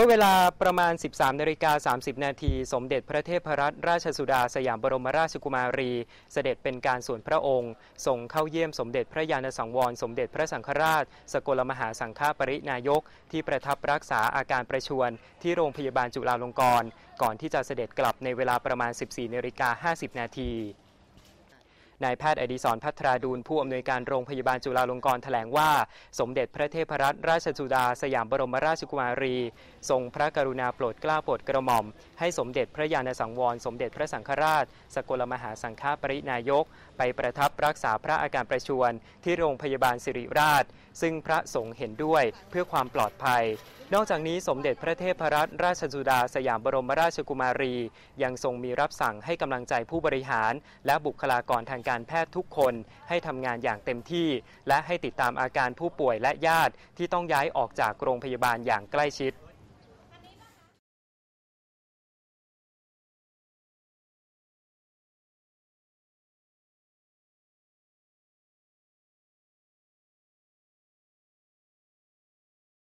มื่อเวลาประมาณ 13นาฬิกา30 นาที สมเด็จพระเทพรัตนราชสุดาสยามบรมราชกุมารี เสด็จเป็นการส่วนพระองค์ส่งเข้าเยี่ยมสมเด็จพระยาณสังวร สมเด็จพระสังฆราช สกลมหาสังฆปรินายก ที่ประทับรักษาอาการประชวรที่โรงพยาบาลจุฬาลงกรณ์ก่อนที่จะเสด็จกลับในเวลาประมาณ 14นาฬิกา50 นาที นายแพทย์อดีศรพัทราดูลผู้อำนวยการโรงพยาบาลจุฬาลงกรณ์แถลงว่า สมเด็จพระเทพรัตนราชสุดา สยามบรมราชกุมารี ทรงพระกรุณาโปรดเกล้าโปรดกระหม่อม ให้สมเด็จพระยาณสังวร สมเด็จพระสังฆราช สกลมหาสังฆปรินายก ไปประทับรักษาพระอาการประชวรที่โรงพยาบาลสิริราช ซึ่งพระสงฆ์เห็นด้วยเพื่อความปลอดภัย นอกจากนี้สมเด็จพระเทพรัตนราชสุดาสยามบรมราชกุมารี ยังทรงมีรับสั่งให้กำลังใจผู้บริหาร และบุคลากรทางการแพทย์ทุกคนให้ทำงานอย่างเต็มที่ และให้ติดตามอาการผู้ป่วยและญาติที่ต้องย้ายออกจากโรงพยาบาลอย่างใกล้ชิด